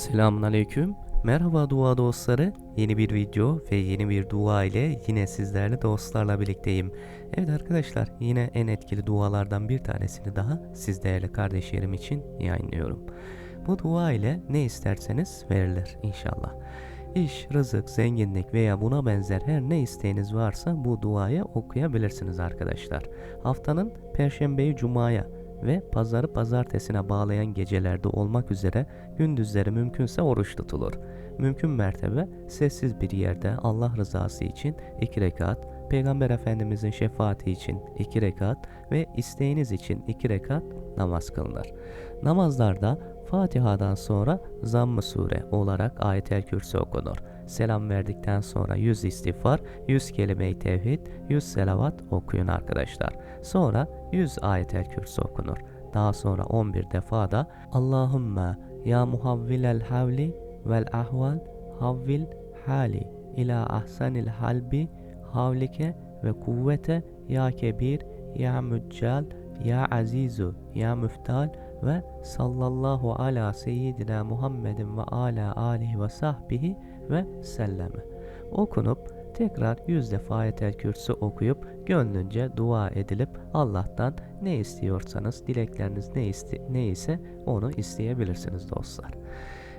Selamünaleyküm. Merhaba dua dostları. Yeni bir video ve yeni bir dua ile yine sizlerle dostlarla birlikteyim. Evet arkadaşlar yine en etkili dualardan bir tanesini daha siz değerli kardeşlerim için yayınlıyorum. Bu dua ile ne isterseniz verilir inşallah. İş, rızık, zenginlik veya buna benzer her ne isteğiniz varsa bu duayı okuyabilirsiniz arkadaşlar. Haftanın perşembeyi cumaya ve pazarı pazartesine bağlayan gecelerde olmak üzere gündüzleri mümkünse oruç tutulur. Mümkün mertebe sessiz bir yerde Allah rızası için iki rekat, Peygamber Efendimizin şefaati için iki rekat ve isteğiniz için iki rekat namaz kılınır. Namazlarda Fatiha'dan sonra Zamm-ı Sure olarak ayet-el kürsü okunur. Selam verdikten sonra 100 istiğfar, 100 kelime-i tevhid, 100 selavat okuyun arkadaşlar. Sonra 100 ayet-el kürsü okunur. Daha sonra 11 defa da Allahümme ya muhavvilel havli vel ahval havvil hali ila ahsanil halbi havlike ve kuvvete ya kebir ya müccal ya azizu ya müftal ve sallallahu ala seyyidina Muhammedin ve ala alihi ve sahbihi ve selleme. Okunup tekrar yüz defa ayetel kürsü okuyup gönlünce dua edilip Allah'tan ne istiyorsanız dilekleriniz ne, iste, ne ise onu isteyebilirsiniz dostlar.